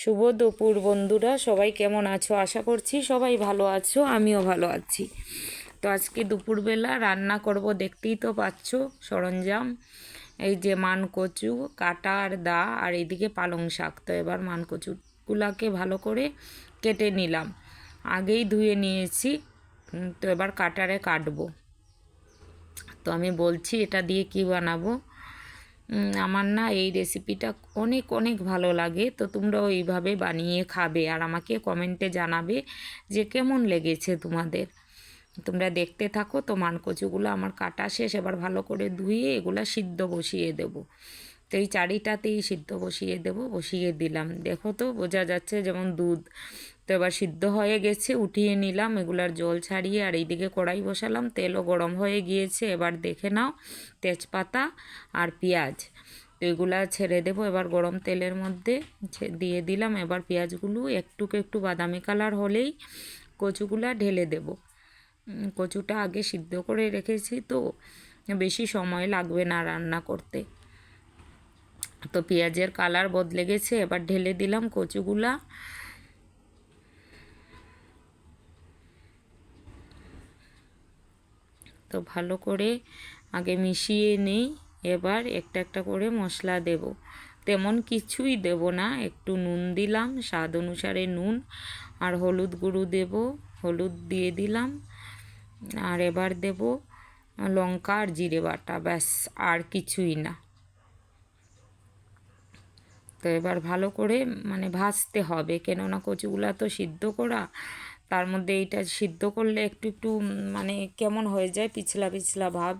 শুভ দুপুর বন্ধুরা, সবাই কেমন আছো? আশা করছি সবাই ভালো আছো, আমিও ভালো আছি। তো আজকে দুপুরবেলা রান্না করব, দেখতেই তো পাচ্ছ সরঞ্জাম। এই যে মানকচু, কাটা আর দা, আর এইদিকে পালং শাক। তো এবার মানকচুগুলাকে ভালো করে কেটে নিলাম। আগেই ধুয়ে নিয়েছি তো এবার কাটারে কাটবো। তো আমি বলছি, এটা দিয়ে কি বানাবো? আমার না এই রেসিপিটা অনেক অনেক ভালো লাগে। তো তোমরাও এইভাবে বানিয়ে খাবে আর আমাকে কমেন্টে জানাবে যে কেমন লেগেছে তোমাদের। তোমরা দেখতে থাকো, তো মানকচুগুলো আমার কাটা শেষ। এবার ভালো করে ধুয়ে এগুলা সিদ্ধ বসিয়ে দেব। তো এই চারিটাতেই সিদ্ধ বসিয়ে দেব, বসিয়ে দিলাম। দেখো তো, বোঝা যাচ্ছে যেমন দুধ তো এবার সিদ্ধ হয়ে গেছে, উঠিয়ে নিলাম, এগুলার জল ছাড়িয়ে আর এইদিকে কড়াই বসালাম, তেলও গরম হয়ে গিয়েছে, এবার দেখে নাও, তেজপাতা আর পেঁয়াজ তো এগুলা ছেড়ে দেবো, এবার গরম তেলের মধ্যে দিয়ে দিলাম, এবার পেঁয়াজগুলো একটু একটু বাদামি কালার হলেই কচুগুলা ঢেলে দেব। কচুটা আগে সিদ্ধ করে রেখেছি তো, বেশি সময় লাগবে না রান্না করতে। তো পেঁয়াজের কালার বদলে গেছে, এবার ঢেলে দিলাম কচুগুলা তো ভালো করে আগে মিশিয়ে নিই, এবার একটা একটা করে মশলা দেব। তেমন কিছুই দেব না, একটু নুন দিলাম, স্বাদ অনুসারে নুন আর হলুদ গুঁড়ো দেব, হলুদ দিয়ে দিলাম। আর এবার দেব লঙ্কা আর জিরে বাটা, ব্যাস, আর কিছুই না। তো এবার ভালো করে মানে ভাজতে হবে, কেননা কচুগুলা তো সিদ্ধ করা তার মধ্যে এইটা সিদ্ধ করলে একটু একটু মানে কেমন হয়ে যায়, পিছলা পিছলা ভাব।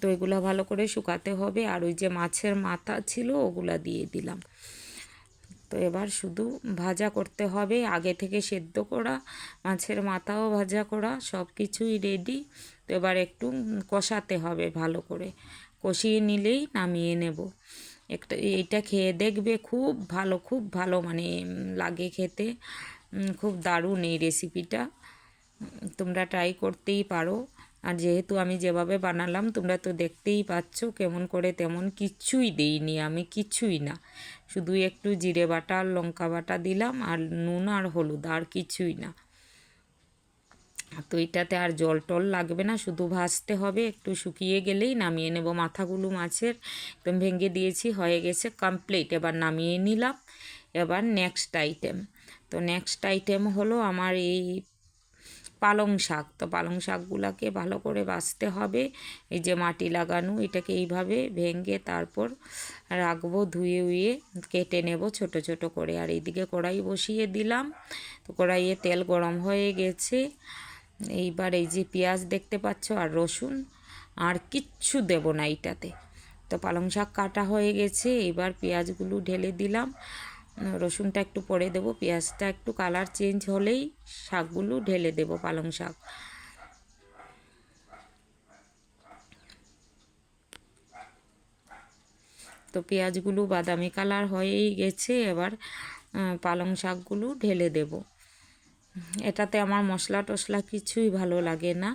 তো এগুলা ভালো করে শুকাতে হবে। আর ওই যে মাছের মাথা ছিল, ওগুলা দিয়ে দিলাম। তো এবার শুধু ভাজা করতে হবে। আগে থেকে সেদ্ধ করা মাছের মাথাও ভাজা করা, সব কিছুই রেডি তো এবার একটু কষাতে হবে ভালো করে। কষিয়ে নিলেই নামিয়ে নেব। একটা, এইটা খেয়ে দেখবে খুব ভালো খুব ভালো মানে লাগে খেতে। খুব দারুণ এই রেসিপিটা তোমরা ট্রাই করতেই পারো। আর যেহেতু আমি যেভাবে বানালাম, তোমরা তো দেখতেই পাচ্ছ কেমন করে তেমন কিচ্ছুই দেইনি আমি, কিছুই না। শুধু একটু জিরে বাটা আর লঙ্কা বাটা দিলাম আর নুন আর হলুদ, আর কিছুই না। তো এটাতে আর জল টল লাগবে না, শুধু ভাজতে হবে, একটু শুকিয়ে গেলেই নামিয়ে নেব। মাথাগুলো মাছের একদম ভেঙে দিয়েছি, হয়ে গেছে কমপ্লিট এবার নামিয়ে নিলাম। এবার নেক্সট আইটেম তো নেক্সট আইটেম হলো আমার এই পালং শাক। তো পালং শাকগুলোকে ভালো করে বাছতে হবে। এই যে মাটি লাগানো, এটাকে এইভাবে ভেঙে তারপর রাখব, ধুয়ে উয়ে কেটে নেব ছোট ছোট করে। আর এইদিকে কড়াই বসিয়ে দিলাম। তো কড়াইয়ে তেল গরম হয়ে গেছে। এইবার এই যে পেঁয়াজ দেখতে পাচ্ছ আর রসুন, আর কিচ্ছু দেব না এইটাতে। তো পালং শাক কাটা হয়ে গেছে। এবার পেঁয়াজগুলো ঢেলে দিলাম। রসুনটা একটু পরে দেবো, পেঁয়াজটা একটু কালার চেঞ্জ হলেই শাকগুলো ঢেলে দেব পালং শাক। তো পেঁয়াজগুলো বাদামি কালার হয়েই গেছে, এবার পালং শাকগুলো ঢেলে দেব। এটাতে আমার মশলা টশলা কিছুই ভালো লাগে না।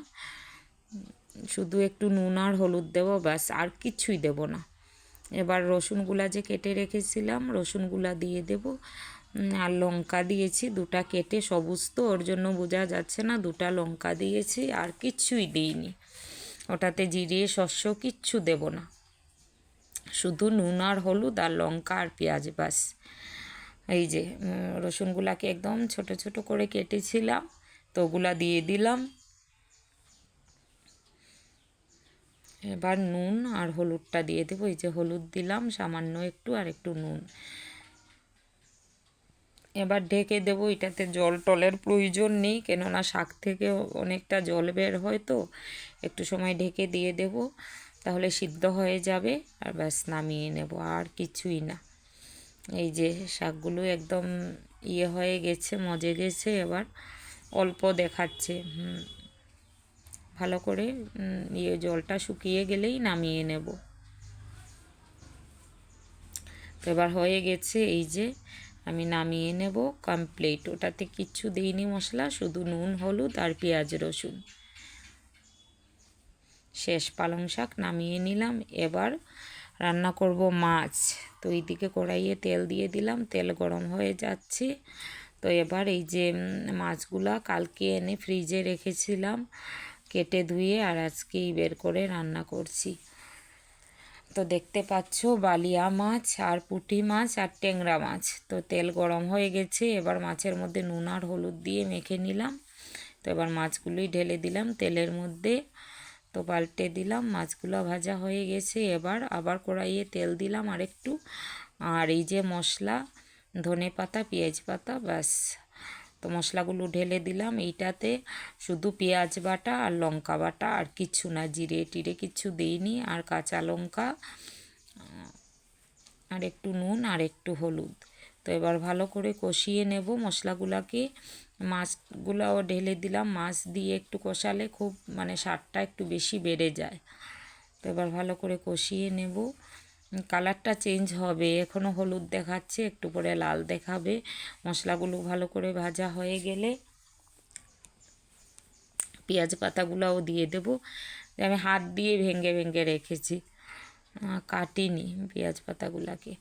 শুধু একটু নুন আর হলুদ দেবো ব্যাস, আর কিছুই দেব না। এবার রসুনগুলা যে কেটে রেখেছিলাম, রসুনগুলা দিয়ে দেব। আর লঙ্কা দিয়েছি, দুটা কেটে সবুজ তো, ওর জন্য বোঝা যাচ্ছে না, দুটা লঙ্কা দিয়েছি, আর কিচ্ছুই দিইনি। ওটাতে জিরে শস্য কিচ্ছু দেব না। শুধু নুন আর হলুদ আর লঙ্কা আর পেঁয়াজ বাস এই যে রসুনগুলাকে একদম ছোট ছোট করে কেটেছিলাম, তো ওগুলা দিয়ে দিলাম। এবার নুন আর হলুদটা দিয়ে দেবো। এই যে হলুদ দিলাম, সামান্য একটু আর একটু নুন। এবার ঢেকে দেবো, এটাতে জল টলের প্রয়োজন নেই, কেননা শাক থেকে অনেকটা জল বের হয় তো। একটু সময় ঢেকে দিয়ে দেব, তাহলে সিদ্ধ হয়ে যাবে আর ব্যাস নামিয়ে নেব, আর কিছুই না। এই যে শাকগুলো একদম ইয়ে হয়ে গেছে, মজে গেছে, এবার অল্প দেখাচ্ছে। হুম। ভালো করে ইয়ে জলটা শুকিয়ে গেলেই নামিয়ে নেব। তো এবার হয়ে গেছে এই যে আমি নামিয়ে নেব কমপ্লিট ওটাতে কিচ্ছু দিইনি মশলা, শুধু নুন, হলুদ আর পেঁয়াজ রসুন। শেষ পালং শাক নামিয়ে নিলাম। এবার রান্না করব মাছ। তো এইদিকে কড়াইয়ে তেল দিয়ে দিলাম, তেল গরম হয়ে যাচ্ছে। তো এবার এই যে মাছগুলা কালকে এনে ফ্রিজে রেখেছিলাম। কেটে ধুয়ে আর আজকেই বের করে রান্না করছি। তো দেখতে পাচ্ছ, বালিয়া মাছ আর পুঁটি মাছ আর ট্যাংরা মাছ। তো তেল গরম হয়ে গেছে, এবার মাছের মধ্যে নুন আর হলুদ দিয়ে মেখে নিলাম। তো এবার মাছগুলোই ঢেলে দিলাম তেলের মধ্যে। তো পাল্টে দিলাম, মাছগুলো ভাজা হয়ে গেছে। এবার আবার কড়াইয়ে তেল দিলাম আর একটু আর এই যে মশলা ধনে পাতা পেঁয়াজ পাতা ব্যাস। তো মশলাগুলো ঢেলে দিলাম। এইটাতে শুধু পেঁয়াজ বাটা আর লঙ্কা বাটা আর কিচ্ছু না, জিরে টিরে কিছু দিইনি আর কাঁচা লঙ্কা আর একটু নুন আর একটু হলুদ। তো এবার ভালো করে কষিয়ে নেব মশলাগুলোকে। মাছগুলাও ঢেলে দিলাম। মাছ দিয়ে একটু কষালে খুব মানে স্বাদটা একটু বেশি বেড়ে যায়। তো এবার ভালো করে কষিয়ে নেব। কালারটা চেঞ্জ হবে। এখনও হলুদ দেখাচ্ছে, একটু পরে লাল দেখাবে। মশলাগুলো ভালো করে ভাজা হয়ে গেলে পেঁয়াজ পাতাগুলোও দিয়ে দেব। আমি হাত দিয়ে ভেঙে ভেঙে রেখেছি। কাটিনি পেঁয়াজ পাতাগুলোকে।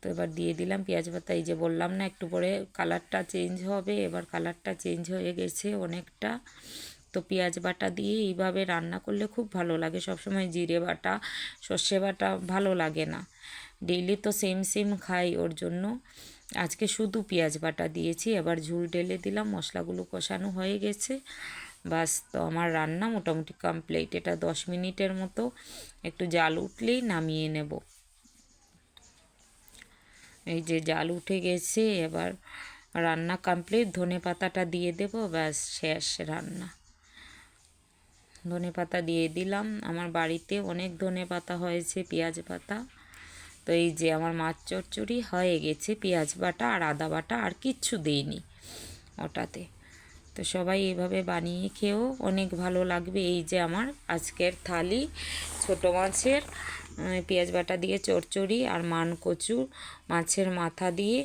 তো এবার দিয়ে দিলাম পেঁয়াজ পাতা। এই যে বললাম না, একটু পরে কালারটা চেঞ্জ হবে। এবার কালারটা চেঞ্জ হয়ে গেছে অনেকটা। তো পেঁয়াজ বাটা দিয়ে এইভাবে রান্না করলে খুব ভালো লাগে। সবসময় জিরে বাটা, সর্ষে বাটা ভালো লাগে না। ডেইলি তো সেম সেম খাই ওর জন্য। আজকে শুধু পেঁয়াজ বাটা দিয়েছি, এবার ঝুল ঢেলে দিলাম, মশলাগুলো কষানো হয়ে গেছে। বাস, তো আমার রান্না মোটামুটি কমপ্লিট এটা দশ মিনিটের মতো। একটু জাল উঠলেই নামিয়ে নেব। এই যে জাল উঠে গেছে, এবার রান্না কমপ্লিট ধনে পাতাটা দিয়ে দেব, ব্যাস, শেষ রান্না। ধনে পাতা দিয়ে দিলাম। আমার বাড়িতে অনেক ধনে পাতা হয়েছে পেঁয়াজ পাতা তো এই যে আমার মাছ চচ্চড়ি হয়ে গেছে পেঁয়াজ বাটা আর আদা বাটা আর কিচ্ছু দিইনি ওটাতে। তো সবাই এইভাবে বানিয়ে খেয়েও অনেক ভালো লাগবে। এই যে আমার আজকের থালি, ছোট মাছের পেঁয়াজ বাটা দিয়ে চচ্চড়ি আর মান কচু মাছের মাথা দিয়ে।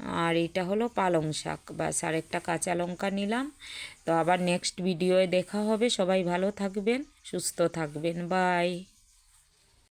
আর এটা হলো পালং শাক। বাস আর একটা কাঁচা লঙ্কা নিলাম। তো আবার নেক্সট ভিডিওয়ে দেখা হবে। সবাই ভালো থাকবেন, সুস্থ থাকবেন। বাই